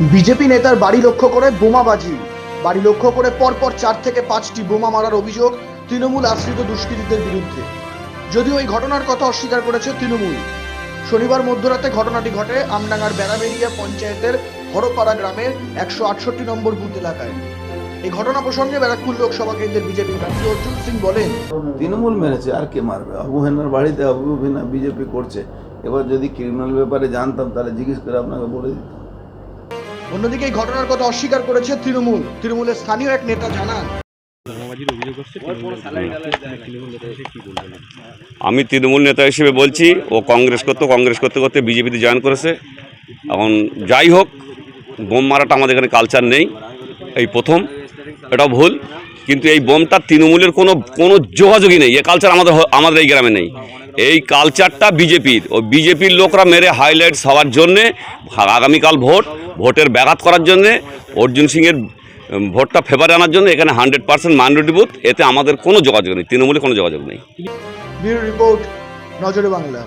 BJP নেতার বাড়ি লক্ষ্য করে বোমাবাজি। বাড়ি লক্ষ্য করে পরপর চার থেকে পাঁচটি বোমা মারার অভিযোগ তৃণমূল আশ্রিত দুষ্কৃতীদের বিরুদ্ধে। যদিও এই ঘটনার কথা অস্বীকার করেছে তৃণমূল। শনিবার মধ্যরাতে ঘটনাটি ঘটে আমডাঙ্গার বেড়াবেড়িয়া পঞ্চায়েতের হরপাড়া গ্রামের একশো আটষট্টি নম্বর বুথ এলাকায়। এই ঘটনা প্রসঙ্গে ব্যারাকপুর লোকসভা কেন্দ্রের বিজেপি প্রার্থী অর্জুন সিং বলেন, তৃণমূল মেরেছে, আর কে মারবে? অবহেনার বাড়িতে অবহেনা বিজেপি করছে। এবার যদি ক্রিমিনাল ব্যাপারে জানতাম, তাহলে জিজ্ঞেস করে আপনাকে বলে দিতাম। অন্যদিকে এই ঘটনার কথা অস্বীকার করেছে তৃণমূল। তৃণমূলের স্থানীয় এক নেতা জানান। আমি তৃণমূল নেতা হিসেবে বলছি ও কংগ্রেস করতে কংগ্রেস করতে করতে বিজেপিতে জয়েন করেছে। এখন যাই হোক বোম মারাটা আমাদের এখানে কালচার নেই এই প্রথম এটা ভুল। কিন্তু এই বোমটা তৃণমূলের কোনো কোনো যোগাযোগই নেই এ কালচার আমাদের আমাদের এই গ্রামে নেই। এই কালচারটা বিজেপির ও বিজেপির লোকরা মেরে হাইলাইটস হওয়ার জন্যে, আগামীকাল ভোট, ভোটের ব্যাঘাত করার জন্যে, অর্জুন সিংয়ের ভোটটা ফেভারে আনার জন্য এখানে হান্ড্রেড পার্সেন্ট মাইনরিটি বুথ এতে আমাদের কোনো যোগাযোগ নেই, তৃণমূলে কোনো যোগাযোগ নেই। রিপোর্ট, নজরে বাংলা।